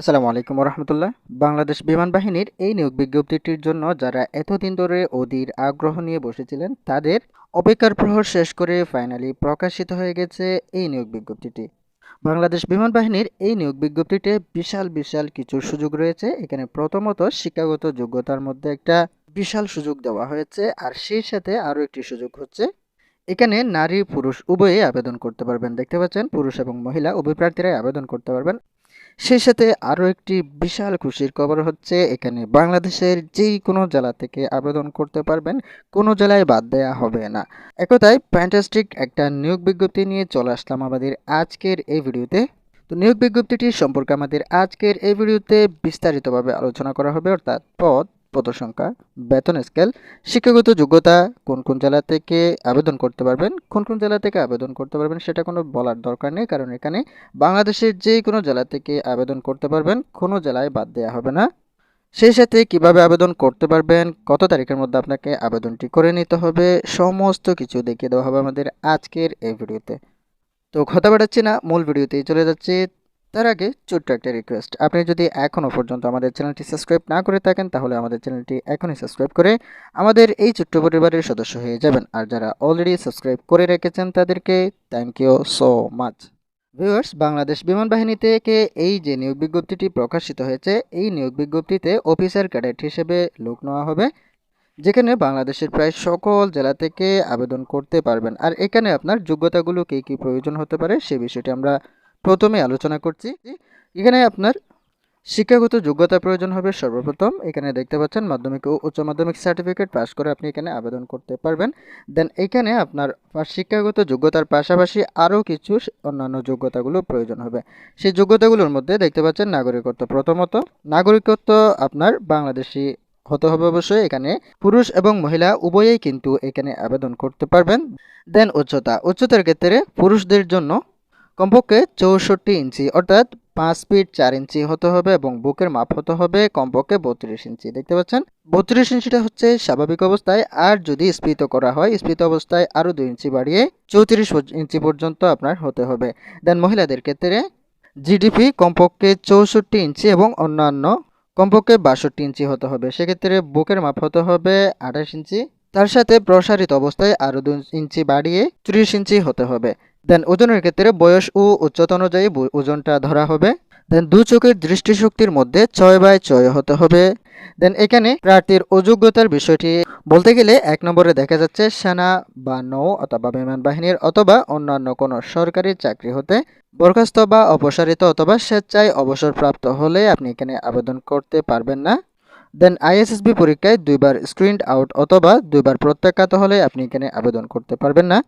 আসসালামু আলাইকুম রহমতুল্লাহ বাংলাদেশ বিমান বাহিনীর এই নিয়োগ বিজ্ঞপ্তিটির জন্য যারা এতদিন ধরে অধীর আগ্রহ নিয়ে বসেছিলেন, তাদের অপেক্ষার প্রহর শেষ করে ফাইনালি প্রকাশিত হয়ে গেছে এই নিয়োগ বিজ্ঞপ্তিটি। বাংলাদেশ বিমান বাহিনীর এই নিয়োগ বিজ্ঞপ্তিতে বিশাল বিশাল কিছু সুযোগ রয়েছে। এখানে প্রথমত শিক্ষাগত যোগ্যতার মধ্যে একটা বিশাল সুযোগ দেওয়া হয়েছে আর সেই সাথে আরও একটি সুযোগ হচ্ছে, এখানে নারী, পুরুষ উভয়ে আবেদন করতে পারবেন। দেখতে পাচ্ছেন, পুরুষ এবং মহিলা উভয় প্রার্থীরাই আবেদন করতে পারবেন। সেই সাথে আরও একটি বিশাল খুশির খবর হচ্ছে, এখানে বাংলাদেশের যেই কোনো জেলা থেকে আবেদন করতে পারবেন, কোনো জেলায় বাদ দেয়া হবে না। একতাই ফ্যান্টাস্টিক একটা নিয়োগ বিজ্ঞপ্তি নিয়ে চলে আসলাম আমাদের আজকের এই ভিডিওতে। তো নিয়োগ বিজ্ঞপ্তিটি সম্পর্কে আমাদের আজকের এই ভিডিওতে বিস্তারিতভাবে আলোচনা করা হবে, অর্থাৎ পদ পদসংখ্যা, বেতন স্কেল, শিক্ষাগত যোগ্যতা কোন কোন জেলা থেকে আবেদন করতে পারবেন, কোন কোন জেলা থেকে আবেদন করতে পারবেন সেটা কোনো বলার দরকার নেই কারণ এখানে বাংলাদেশের যে কোনো জেলা থেকে আবেদন করতে পারবেন, কোনো জেলায় বাদ দেওয়া হবে না। সেই সাথে কীভাবে আবেদন করতে পারবেন, কত তারিখের মধ্যে আপনাকে আবেদনটি করে নিতে হবে, সমস্ত কিছু দেখিয়ে দেওয়া হবে আমাদের আজকের এই ভিডিওতে। তো কথা বাড়াচ্ছি না, মূল ভিডিওতেই চলে যাচ্ছি। তার আগে ছোট্ট একটা রিকোয়েস্ট আপনি যদি এখনও পর্যন্ত আমাদের চ্যানেলটি সাবস্ক্রাইব না করে থাকেন, তাহলে আমাদের চ্যানেলটি এখনই সাবস্ক্রাইব করে আমাদের এই ছোট্ট পরিবারের সদস্য হয়ে যাবেন। আর যারা অলরেডি সাবস্ক্রাইব করে রেখেছেন, তাদেরকে thank you so much viewers Bangladesh বিমান বাহিনী থেকে এই যে নিয়োগ বিজ্ঞপ্তিটি প্রকাশিত হয়েছে, এই নিয়োগ বিজ্ঞপ্তিতে অফিসার ক্যাডেট হিসেবে লোক নেওয়া হবে, যেখানে বাংলাদেশের প্রায় সকল জেলা থেকে আবেদন করতে পারবেন। আর এখানে আপনার যোগ্যতাগুলো কী কী প্রয়োজন হতে পারে, সে বিষয়টি আমরা প্রথমে আলোচনা করছি এখানে আপনার শিক্ষাগত যোগ্যতা প্রয়োজন হবে সর্বপ্রথম। এখানে দেখতে পাচ্ছেন মাধ্যমিক ও উচ্চ মাধ্যমিক সার্টিফিকেট পাশ করে আপনি এখানে আবেদন করতে পারবেন। দেন এখানে আপনার শিক্ষাগত যোগ্যতার পাশাপাশি আরও কিছু অন্যান্য যোগ্যতাগুলো প্রয়োজন হবে। সেই যোগ্যতাগুলোর মধ্যে দেখতে পাচ্ছেন নাগরিকত্ব প্রথমত। নাগরিকত্ব আপনার বাংলাদেশি হতে হবে অবশ্যই। এখানে পুরুষ এবং মহিলা উভয়েই কিন্তু এখানে আবেদন করতে পারবেন। দেন উচ্চতা। উচ্চতার ক্ষেত্রে পুরুষদের জন্য কমপক্ষে চৌষট্টি ইঞ্চি, অর্থাৎ পাঁচ ফিট চার ইঞ্চি হতে হবে এবং বুকের মাপ হতে হবে কমপক্ষে বত্রিশ ইঞ্চি। দেখতে পাচ্ছেন? বত্রিশ ইঞ্চিটা হচ্ছে স্বাভাবিক অবস্থায়, আর যদি স্ফীত করা হয়, স্ফীত অবস্থায় আরও দুই ইঞ্চি বাড়িয়ে চৌত্রিশ ইঞ্চি পর্যন্ত আপনার হতে হবে। দেন মহিলাদের ক্ষেত্রে জিডিপি কমপক্ষে চৌষট্টি ইঞ্চি এবং অন্যান্য কমপক্ষে বাষট্টি ইঞ্চি হতে হবে। সেক্ষেত্রে বুকের মাপ হতে হবে আঠাশ ইঞ্চি। তার সাথে প্রসারিত অবস্থায় আরও দু ইঞ্চি বাড়িয়ে ত্রিশ ইঞ্চি হতে হবে। দেন ওজনের ক্ষেত্রে বয়স ও উচ্চতা অনুযায়ী ওজনটা ধরা হবে। দেন দু চোখের দৃষ্টিশক্তির মধ্যে ছয় বাই ছয় হতে হবে। দেন এখানে প্রার্থীর অযোগ্যতার বিষয়টি বলতে গেলে এক নম্বরে দেখা যাচ্ছে সেনা বা নৌ অথবা বিমান বাহিনীর অথবা অন্যান্য কোনো সরকারি চাকরি হতে বরখাস্ত বা অপসারিত অথবা স্বেচ্ছায় অবসরপ্রাপ্ত হলে আপনি এখানে আবেদন করতে পারবেন না। দেন আইএসএসবি পরীক্ষায় দুইবার স্ক্রিনড আউট অথবা দুইবার প্রত্যাখ্যাত হলে আপনি এখানে আবেদন করতে পারবেন না।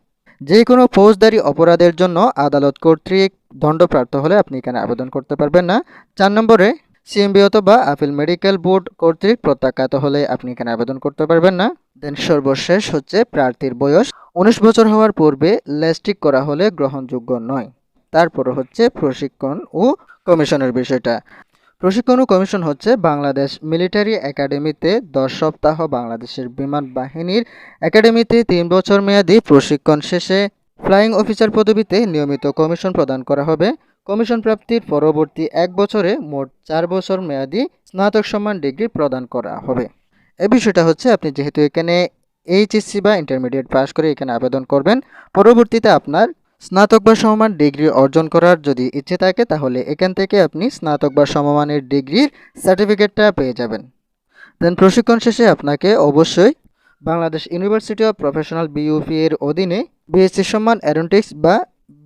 যে কোনো ফৌজদারি অপরাধের জন্য আদালত কর্তৃক দণ্ডপ্রাপ্ত হলে আপনি এখানে আবেদন করতে পারবেন না। চার নম্বরে সিএমবি অথবা আপিল মেডিকেল বোর্ড কর্তৃক প্রত্যাখ্যাত হলে আপনি এখানে আবেদন করতে পারবেন না। দেন সর্বশেষ হচ্ছে প্রার্থীর বয়স। উনিশ বছর হওয়ার পূর্বে লেস্টিক করা হলে গ্রহণযোগ্য নয়। তারপর হচ্ছে প্রশিক্ষণ ও কমিশনের বিষয়টা। প্রশিক্ষণ কমিশন হচ্ছে বাংলাদেশ মিলিটারি একাডেমিতে দশ সপ্তাহ বাংলাদেশের বিমান বাহিনীর একাডেমিতে তিন বছর মেয়াদী প্রশিক্ষণ শেষে ফ্লাইং অফিসার পদবিতে নিয়মিত কমিশন প্রদান করা হবে। কমিশন প্রাপ্তির পরবর্তী এক বছরে মোট চার বছর মেয়াদী স্নাতক সম্মান ডিগ্রি প্রদান করা হবে। এ বিষয়টা হচ্ছে আপনি যেহেতু এখানে এইচএসসি বা ইন্টারমিডিয়েট পাস করে এখানে আবেদন করবেন, পরবর্তীতে আপনার স্নাতক বা সমমান ডিগ্রি অর্জন করার যদি ইচ্ছে থাকে, তাহলে এখান থেকে আপনি স্নাতক বা সমমানের ডিগ্রির সার্টিফিকেটটা পেয়ে যাবেন। দেন প্রশিক্ষণ শেষে আপনাকে অবশ্যই Bangladesh university of professional BUP এর অধীনে বিএসসি সম্মান অ্যারোনটিক্স বা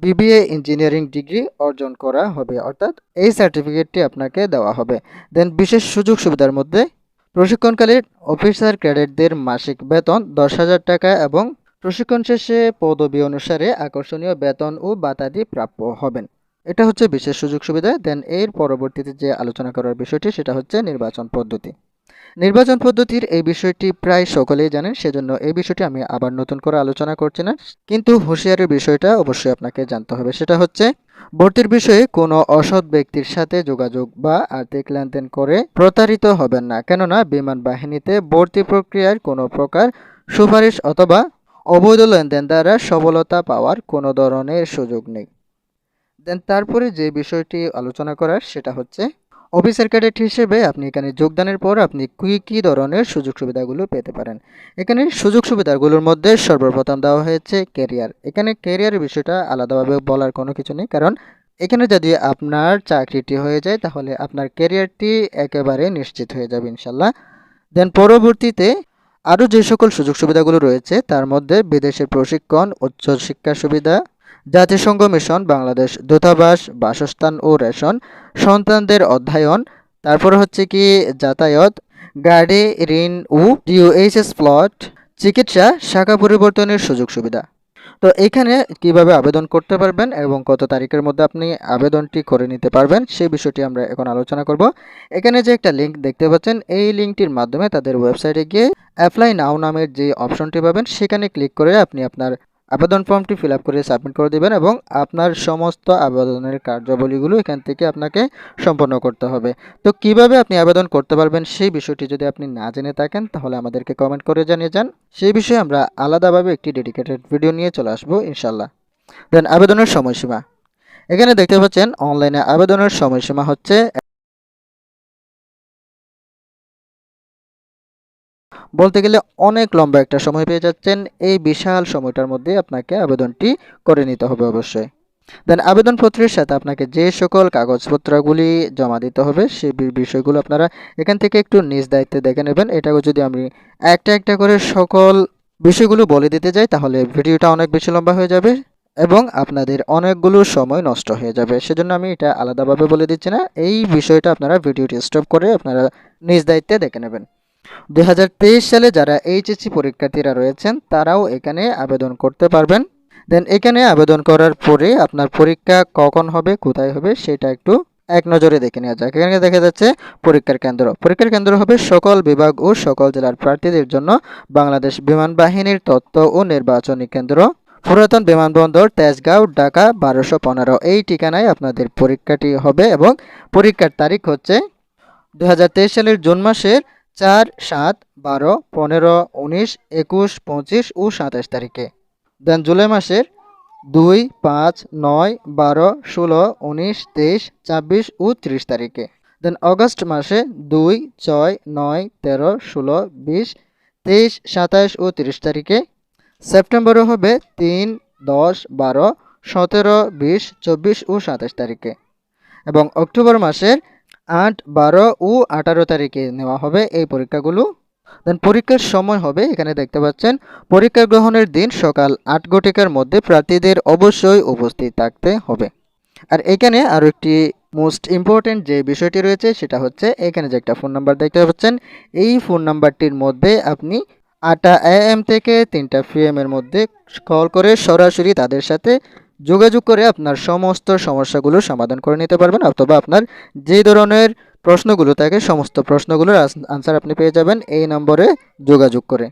বিবিএ ইঞ্জিনিয়ারিং ডিগ্রি অর্জন করা হবে। অর্থাৎ এই সার্টিফিকেটটি আপনাকে দেওয়া হবে। দেন বিশেষ সুযোগ সুবিধার মধ্যে প্রশিক্ষণকালীন অফিসার ক্যাডেটদের মাসিক বেতন দশ হাজার টাকা এবং প্রশিক্ষণ শেষে পদবি অনুসারে আকর্ষণীয় বেতন ও বাতাদি প্রাপ্য হবেন। এটা হচ্ছে বিশেষ সুযোগ সুবিধা। দেন এর পরবর্তীতে যে আলোচনা করার বিষয়টি, সেটা হচ্ছে নির্বাচন পদ্ধতি। নির্বাচন পদ্ধতির এই বিষয়টি প্রায় সকলেই জানেন, সেজন্য এই বিষয়টি আমি আবার নতুন করে আলোচনা করছি না। কিন্তু হুঁশিয়ারির বিষয়টা অবশ্যই আপনাকে জানতে হবে। সেটা হচ্ছে, ভর্তির বিষয়ে কোনো অসৎ ব্যক্তির সাথে যোগাযোগ বা আর্থিক লেনদেন করে প্রতারিত হবেন না। কেননা, বিমান বাহিনীতে ভর্তি প্রক্রিয়ার কোনো প্রকার সুপারিশ অথবা অবৈধ লেনদেন দ্বারা সফলতা পাওয়ার কোনো ধরনের সুযোগ নেই। দেন তারপরে যে বিষয়টি আলোচনা করার সেটা হচ্ছে, অফিসার ক্যাডেট হিসেবে আপনি এখানে যোগদানের পর আপনি কী কী ধরনের সুযোগ সুবিধাগুলো পেতে পারেন? এখানে সুযোগ সুবিধাগুলোর মধ্যে সর্বপ্রথম দেওয়া হয়েছে ক্যারিয়ার। এখানে ক্যারিয়ারের বিষয়টা আলাদাভাবে বলার কোনো কিছু নেই, কারণ এখানে যদি আপনার চাকরিটি হয়ে যায়, তাহলে আপনার ক্যারিয়ারটি একেবারে নিশ্চিত হয়ে যাবে ইনশাল্লাহ। দেন পরবর্তীতে আরও যে সকল সুযোগ সুবিধাগুলো রয়েছে, তার মধ্যে বিদেশে প্রশিক্ষণ উচ্চ শিক্ষা সুবিধা, জাতিসংঘ মিশন, বাংলাদেশ দূতাবাস, বাসস্থান ও রেশন, সন্তানদের অধ্যয়ন, তারপর হচ্ছে কি যাতায়াত, গাড়ি, ঋণ ও ডিওএইচএস প্লট চিকিৎসা, শাখা পরিবর্তনের সুযোগ সুবিধা তো এখানে কীভাবে আবেদন করতে পারবেন এবং কত তারিখের মধ্যে আপনি আবেদনটি করে নিতে পারবেন সেই বিষয়টি আমরা এখন আলোচনা করব। এখানে যে একটা লিঙ্ক দেখতে পাচ্ছেন, এই লিঙ্কটির মাধ্যমে তাদের ওয়েবসাইটে গিয়ে অ্যাপ্লাই নাও নামের যে অপশনটি পাবেন, সেখানে ক্লিক করে আপনি আপনার আবেদন ফর্মটি ফিল করে সাবমিট করে দেবেন এবং আপনার সমস্ত আবেদনের কার্যাবলীগুলো এখান থেকে আপনাকে সম্পন্ন করতে হবে। তো কীভাবে আপনি আবেদন করতে পারবেন সেই বিষয়টি যদি আপনি না জেনে থাকেন, তাহলে আমাদেরকে কমেন্ট করে জানিয়ে যান। সেই বিষয়ে আমরা আলাদাভাবে একটি ডেডিকেটেড ভিডিও নিয়ে চলে আসব ইনশাল্লাহ দেন আবেদনের সময়সীমা। এখানে দেখতে পাচ্ছেন অনলাইনে আবেদনের সময়সীমা হচ্ছে বলতে গেলে অনেক লম্বা একটা সময় পেয়ে যাচ্ছেন। এই বিশাল সময়টার মধ্যে আপনাকে আবেদনটি করে নিতে হবে অবশ্যই। দেন আবেদনপত্রের সাথে আপনাকে যে সকল কাগজপত্রগুলি জমা দিতে হবে সেই বিষয়গুলো আপনারা এখান থেকে একটু নিজ দায়িত্বে দেখে নেবেন। এটাও যদি আমি একটা একটা করে সকল বিষয়গুলো বলে দিতে যাই, তাহলে ভিডিওটা অনেক বেশি লম্বা হয়ে যাবে এবং আপনাদের অনেকগুলো সময় নষ্ট হয়ে যাবে। সেজন্য আমি এটা আলাদাভাবে বলে দিচ্ছি না। এই বিষয়টা আপনারা ভিডিওটি স্টপ করে আপনারা নিজ দায়িত্বে দেখে নেবেন। দুই হাজার তেইশ সালে যারা এইচএসসি পরীক্ষার্থীরা রয়েছেন, তারাও এখানে আবেদন করতে পারবেন। দেন এখানে আবেদন করার পরে আপনার পরীক্ষা কখন হবে, কোথায় হবে, সেটা একটু এক নজরে দেখে নেওয়া যাক। এখানে দেখা যাচ্ছে পরীক্ষার কেন্দ্র। পরীক্ষার কেন্দ্র হবে সকল বিভাগ ও সকল জেলার প্রার্থীদের জন্য বাংলাদেশ বিমান বাহিনীর তথ্য ও নির্বাচনী কেন্দ্র। পুরাতন বিমানবন্দর তেজগাঁও, ঢাকা, বারোশো পনেরো। এই ঠিকানায় আপনাদের পরীক্ষাটি হবে এবং পরীক্ষার তারিখ হচ্ছে দুই হাজার তেইশ সালের জুন মাসের চার, সাত, বারো, পনেরো, উনিশ, একুশ, পঁচিশ ও সাতাশ তারিখে। দেন জুলাই মাসের দুই, পাঁচ, নয়, বারো, ষোলো, উনিশ, তেইশ, ছাব্বিশ ও ত্রিশ তারিখে। দেন অগস্ট মাসে দুই, ছয়, নয়, তেরো, ষোলো, বিশ, তেইশ, সাতাশ ও তিরিশ তারিখে। সেপ্টেম্বরে হবে তিন, দশ, বারো, সতেরো, বিশ, চব্বিশ ও সাতাশ তারিখে। এবং অক্টোবর মাসের আট বারো ও আঠারো তারিখে নেওয়া হবে এই পরীক্ষাগুলো। দেন পরীক্ষার সময় হবে, এখানে দেখতে পাচ্ছেন, পরীক্ষা গ্রহণের দিন সকাল আট ঘটিকার মধ্যে প্রার্থীদের অবশ্যই উপস্থিত থাকতে হবে। আর এখানে আরও একটি মোস্ট ইম্পর্ট্যান্ট যে বিষয়টি রয়েছে, সেটা হচ্ছে, এখানে যে একটা ফোন নাম্বার দেখতে পাচ্ছেন, এই ফোন নাম্বারটির মধ্যে আপনি আটটা এম থেকে তিনটা পিএম এর মধ্যে কল করে সরাসরি তাদের সাথে যোগাযোগ করে আপনার সমস্ত সমস্যাগুলো সমাধান করে নিতে পারবেন অথবা আপনার যে ধরনের প্রশ্নগুলো থাকে, সমস্ত প্রশ্নগুলোর আনসার আপনি পেয়ে যাবেন এই নম্বরে যোগাযোগ করে।